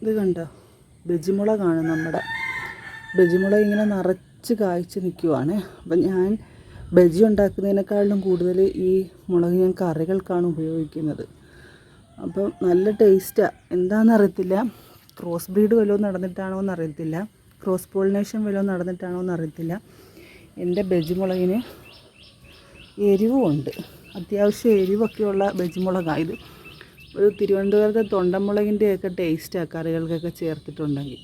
ഇത് കണ്ടോ? ബജിമുളകാണ് നമ്മുടെ. ബജിമുളക് ഇങ്ങനെ നിറച്ച് കായ്ച്ച് നിൽക്കുവാണ് അപ്പം ഞാൻ ബജി ഉണ്ടാക്കുന്നതിനേക്കാളും കൂടുതൽ ഈ മുളക് ഞാൻ കറികൾക്കാണ് ഉപയോഗിക്കുന്നത്. അപ്പം നല്ല ടേസ്റ്റാണ് എന്താണെന്ന് അറിയത്തില്ല ക്രോസ് ബ്രീഡ് വല്ലതും നടന്നിട്ടാണോ എന്ന് അറിയത്തില്ല ക്രോസ് പോളിനേഷൻ വല്ലതും നടന്നിട്ടാണോ എന്ന് അറിയത്തില്ല എന്റെ ബജിമുളകിന് എരിവുമുണ്ട് അത്യാവശ്യം എരിവൊക്കെയുള്ള ബജിമുളകാണ് ഇത്. ഒരു തിരുവനന്തപുരത്തെ തൊണ്ടമുളകിന്റെയൊക്കെ ടേസ്റ്റാണ് കറികൾക്കൊക്കെ ചേർത്തിട്ടുണ്ടെങ്കിൽ.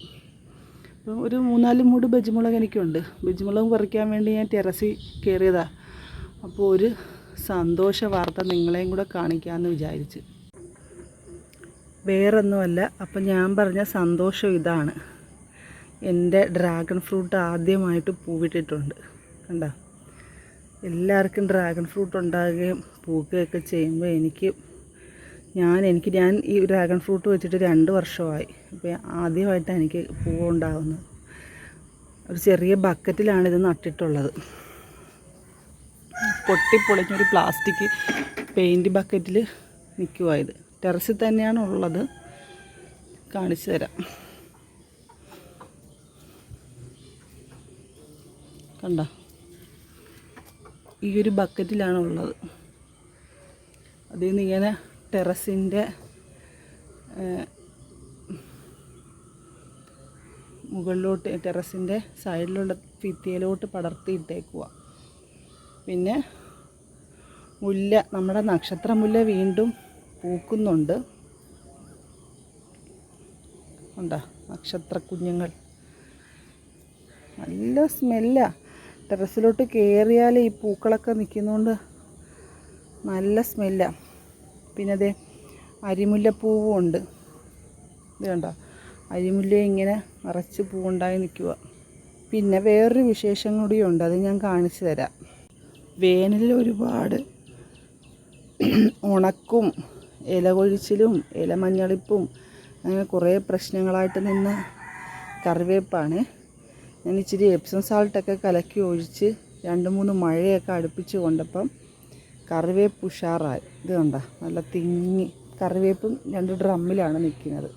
അപ്പോൾ ഒരു മൂന്നാൽ മൂട് ബജിമുളക് എനിക്കുണ്ട്. ബജിമുളക് പറിക്കാൻ വേണ്ടി ഞാൻ ടെറസിൽ കയറിയതാണ് അപ്പോൾ ഒരു സന്തോഷ വാർത്ത നിങ്ങളെയും കൂടെ കാണിക്കാമെന്ന് വിചാരിച്ച്. വേറൊന്നുമല്ല അപ്പം ഞാൻ പറഞ്ഞ സന്തോഷം ഇതാണ്. എന്റെ ഡ്രാഗൺ ഫ്രൂട്ട് ആദ്യമായിട്ട് പൂവിട്ടിട്ടുണ്ട്. കണ്ടോ? എല്ലാവർക്കും ഡ്രാഗൺ ഫ്രൂട്ട് ഉണ്ടാകുകയും പൂക്കുകയൊക്കെ ചെയ്യുമ്പോൾ എനിക്ക് ഞാൻ എനിക്ക് ഞാൻ ഈ ഡ്രാഗൺ ഫ്രൂട്ട് വെച്ചിട്ട് രണ്ട് വർഷമായി. അപ്പോൾ ആദ്യമായിട്ടാണ് എനിക്ക് പൂവുണ്ടാകുന്നത് ഒരു ചെറിയ ബക്കറ്റിലാണ് ഇത് നട്ടിട്ടുള്ളത്. പൊട്ടിപ്പൊളിഞ്ഞൊരു പ്ലാസ്റ്റിക് പെയിന്റ് ബക്കറ്റിൽ നിൽക്കുവായത് ടെറസിൽ തന്നെയാണ് ഉള്ളത്. കാണിച്ചു തരാം. കണ്ട? ഈ ഒരു ബക്കറ്റിലാണ് ഉള്ളത്. അതിൽ നിന്ന് ഇങ്ങനെ ടെറസിന്റെ മുകളിലോട്ട് ടെറസിന്റെ സൈഡിലുള്ള ഭിത്തിയിലോട്ട് പടർത്തിയിട്ടേക്കുക പിന്നെ മുല്ല നമ്മുടെ നക്ഷത്രമുല്ല വീണ്ടും പൂക്കുന്നുണ്ട്. ഉണ്ടോ? നക്ഷത്ര കുഞ്ഞുങ്ങൾ നല്ല സ്മെല്ലാ. ടെറസിലോട്ട് കയറിയാൽ ഈ പൂക്കളൊക്കെ നിൽക്കുന്നതുകൊണ്ട് നല്ല സ്മെല്ലാ. പിന്നെ അതേ അരിമുല്ലപ്പൂവും ഉണ്ട്. ഇത് കണ്ടോ? അരിമുല്ല ഇങ്ങനെ നിറച്ച് പൂവുണ്ടായി നിൽക്കുക പിന്നെ വേറൊരു വിശേഷം കൂടിയുണ്ട് അത് ഞാൻ കാണിച്ചു തരാം. വേനലിൽ ഒരുപാട് ഉണക്കും ഇല കൊഴിച്ചിലും ഇല മഞ്ഞളിപ്പും അങ്ങനെ കുറേ പ്രശ്നങ്ങളായിട്ട് നിന്ന കറിവേപ്പാണ്. ഞാൻ ഇച്ചിരി എപ്സം സാൾട്ടൊക്കെ കലക്കി ഒഴിച്ച് രണ്ട് മൂന്ന് മഴയൊക്കെ അടുപ്പിച്ച് കൊണ്ടപ്പം കറിവേപ്പ് ഉഷാറായി. ഇത് കണ്ട നല്ല തിങ്ങി. കറിവേപ്പും രണ്ട് ഡ്രമ്മിലാണ് നിൽക്കുന്നത്.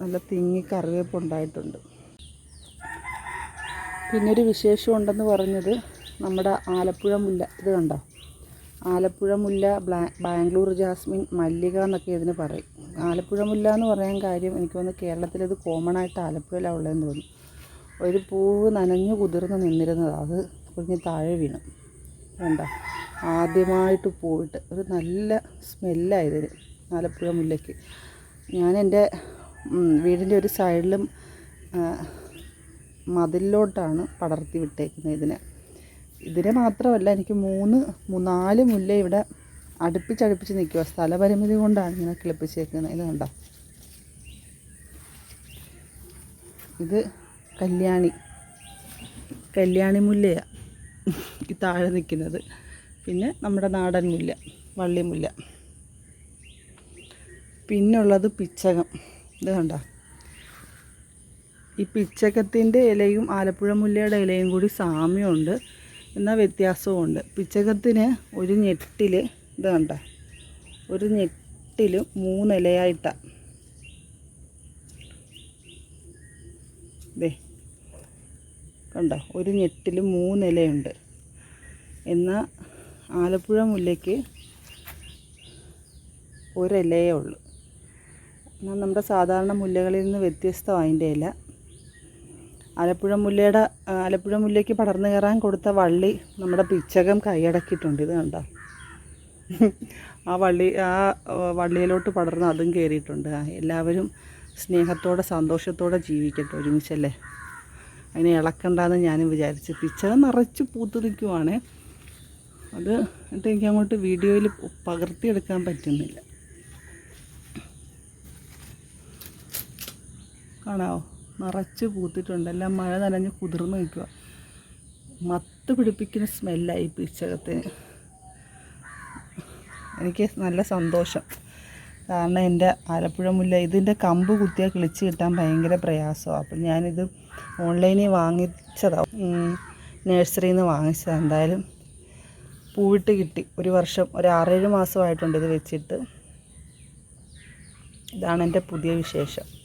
നല്ല തിങ്ങി കറിവേപ്പ് ഉണ്ടായിട്ടുണ്ട്. പിന്നൊരു വിശേഷം ഉണ്ടെന്ന് പറഞ്ഞത് നമ്മുടെ ആലപ്പുഴ മുല്ല. ഇത് കണ്ടോ ആലപ്പുഴ മുല്ല ബാംഗ്ലൂർ ജാസ്മിൻ മല്ലിക എന്നൊക്കെ ഇതിന് പറയും. ആലപ്പുഴ മുല്ല എന്ന് പറയാൻ കാര്യം എനിക്ക് തോന്നുന്നു കേരളത്തിൽ ഇത് കോമൺ ആയിട്ട് ആലപ്പുഴയിലാണ് ഉള്ളതെന്ന് തോന്നുന്നു. ഒരു പൂവ് നനഞ്ഞു കുതിർന്ന് നിന്നിരുന്നത്. അത് കുഞ്ഞ് താഴെ വീണു. വേണ്ട ആദ്യമായിട്ട് പോയിട്ട് ഒരു നല്ല സ്മെല്ലായതിന് ആലപ്പുഴ മുല്ലയ്ക്ക്. ഞാൻ എന്റെ വീടിന്റെ ഒരു സൈഡിലും മതിലിലോട്ടാണ് പടർത്തി വിട്ടേക്കുന്നത് ഇതിനെ. ഇതിനെ മാത്രമല്ല എനിക്ക് മൂന്ന് നാല് മുല്ല ഇവിടെ അടുപ്പിച്ചടുപ്പിച്ച് നിൽക്കുക സ്ഥലപരിമിതി കൊണ്ടാണ് ഇങ്ങനെ കിളിപ്പിച്ചേക്കുന്നത്. ഇത് കണ്ടോ? ഇത് കല്യാണി കല്യാണി മുല്ലയാണ് ഈ താഴെ നിൽക്കുന്നത്. പിന്നെ നമ്മുടെ നാടൻ മുല്ല വള്ളിമുല്ല പിന്നുള്ളത് പിച്ചകം. ഇത് കണ്ട? ഈ പിച്ചകത്തിന്റെ ഇലയും ആലപ്പുഴ മുല്ലയുടെ ഇലയും കൂടി സാമ്യമുണ്ട്. എന്നാൽ വ്യത്യാസവുമുണ്ട്. പിച്ചകത്തിന് ഒരു ഞെട്ടിൽ ഇത് കണ്ട? ഒരു ഞെട്ടിൽ മൂന്നിലയായിട്ടാണ് ദേ കണ്ടോ ഒരു ഞെട്ടിൽ മൂന്നിലയുണ്ട് എന്നാൽ ആലപ്പുഴ മുല്ലയ്ക്ക് ഒരിലയേ ഉള്ളൂ. എന്നാൽ നമ്മുടെ സാധാരണ മുല്ലകളിൽ നിന്ന് വ്യത്യസ്തമാണ് അതിന്റെ ഇല. ആലപ്പുഴ മുല്ലയുടെ ആലപ്പുഴ മുല്ലയ്ക്ക് പടർന്നു കയറാൻ കൊടുത്ത വള്ളി നമ്മുടെ പിച്ചകം കൈയടക്കിയിട്ടുണ്ട്. ഇത് കണ്ടോ? ആ വള്ളി ആ, വള്ളിയിലോട്ട് പടർന്ന് അതും കയറിയിട്ടുണ്ട്. എല്ലാവരും സ്നേഹത്തോടെ സന്തോഷത്തോടെ ജീവിക്കട്ടെ ഒരുമിച്ചല്ലേ? അതിനെ ഇളക്കണ്ടെന്ന് ഞാനും വിചാരിച്ചു. പിച്ചത് നിറച്ച് പൂത്ത് നിൽക്കുവാണ്. അത് എന്നിട്ട് എനിക്ക് അങ്ങോട്ട് വീഡിയോയിൽ പകർത്തിയെടുക്കാൻ പറ്റുന്നില്ല. കാണാവോ? നിറച്ച് പൂത്തിട്ടുണ്ട്. എല്ലാം മഴ നനഞ്ഞ് കുതിർന്ന് നിൽക്കുക മത്ത് പിടിപ്പിക്കുന്ന സ്മെല്ലായി പിച്ചകത്തിന്. എനിക്ക് നല്ല സന്തോഷം. കാരണം എന്റെ ആലപ്പുഴ മുല്ല ഇതിന്റെ കമ്പ് കുത്തിയാൽ കിളിച്ച് കിട്ടാൻ ഭയങ്കര പ്രയാസമാണ്. അപ്പം ഞാനിത് ഓൺലൈനിൽ വാങ്ങിച്ചതാണ് നഴ്സറിയിൽ നിന്ന് വാങ്ങിച്ചതാണ് എന്തായാലും പൂവിട്ട് കിട്ടി. ഒരു വർഷം ഒരു ആറേഴ് മാസമായിട്ടുണ്ട് ഇത് വെച്ചിട്ട്. ഇതാണ് എന്റെ പുതിയ വിശേഷം.